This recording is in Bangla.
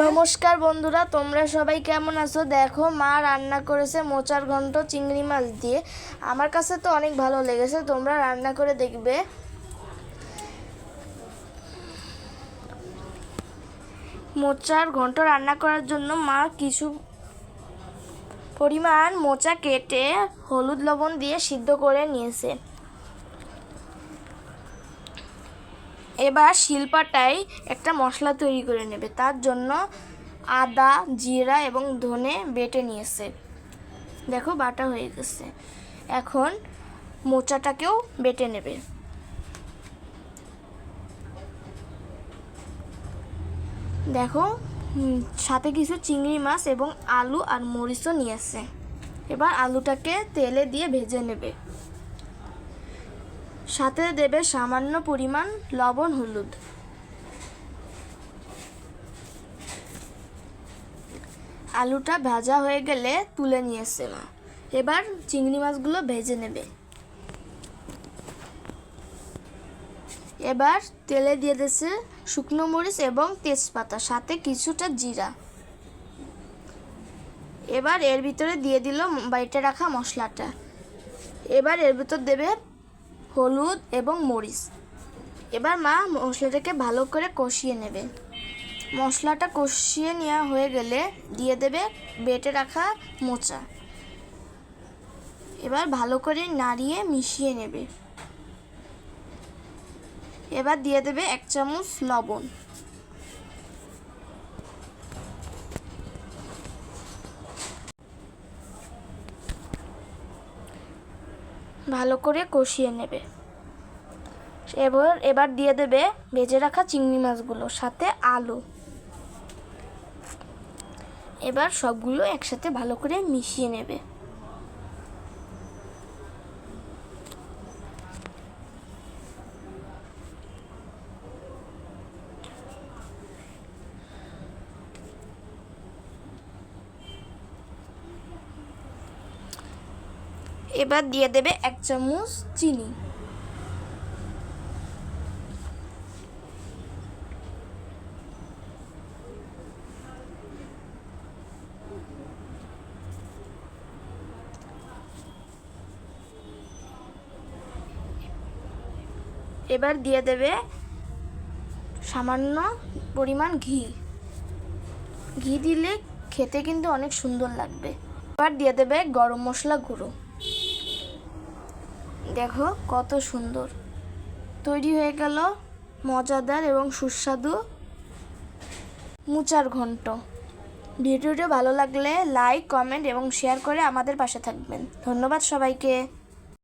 নমস্কার বন্ধুরা, তোমরা সবাই কেমন আছো? দেখো, মা রান্না করেছে মোচার ঘন্ট চিংড়ি মাছ দিয়ে। আমার কাছে তো অনেক ভালো লেগেছে, তোমরা রান্না করে দেখবে। মোচার ঘন্ট রান্না করার জন্য মা কিছু পরিমাণ মোচা কেটে হলুদ লবণ দিয়ে সিদ্ধ করে নিয়েছে। এবার শিলপাটায় একটা মশলা তৈরি করে নেবে। তার জন্য আদা, জিরা এবং ধনে বেটে নিয়েছে। দেখো, বাটা হয়ে গেছে। এখন মোচাটাকেও বেটে নেবে। দেখো সাথে কিছু চিংড়ি মাছ এবং আলু আর মরিচও নিয়েছে। এবার আলুটাকে তেলে দিয়ে ভেজে নেবে। সাথে দেবে সামান্য পরিমাণ লবণ, হলুদ। আলুটা ভাজা হয়ে গেলে তুলে নিয়েছে মা। এবার চিংড়ি মাছগুলো ভেজে নেবে। এবার তেলে দিয়ে দিয়েছে শুকনো মরিচ এবং তেজপাতা, সাথে কিছুটা জিরা। এবার এর ভিতরে দিয়ে দিল বাইটে রাখা মশলাটা। এবার এর ভিতর দেবে হলুদ এবং মরিচ। এবার মা মশলাটাকে ভালো করে কষিয়ে নেবে। মশলাটা কষিয়ে নেওয়া হয়ে গেলে দিয়ে দেবে বেটে রাখা মোচা। এবার ভালো করে নাড়িয়ে মিশিয়ে নেবে। এবার দিয়ে দেবে এক চামচ লবণ। ভালো করে কষিয়ে নেবে। এবার এবার দিয়ে দেবে ভেজে রাখা চিংড়ি মাছগুলো, সাথে আলু। এবার সবগুলো একসাথে ভালো করে মিশিয়ে নেবে। এবার দিয়ে দেবে এক চামচ চিনি। এবার দিয়ে দেবে সামান্য পরিমাণ ঘি। ঘি দিলে খেতে কিন্তু অনেক সুন্দর লাগবে। এবার দিয়ে দেবে গরম মশলা গুঁড়ো। দেখো, কত সুন্দর। তৈরি হয়ে গেল মজাদার এবং সুস্বাদু মুচার ঘন্ট। ভিডিওটি ভালো লাগলে লাইক, কমেন্ট এবং শেয়ার করে আমাদের পাশে থাকবেন। ধন্যবাদ সবাইকে।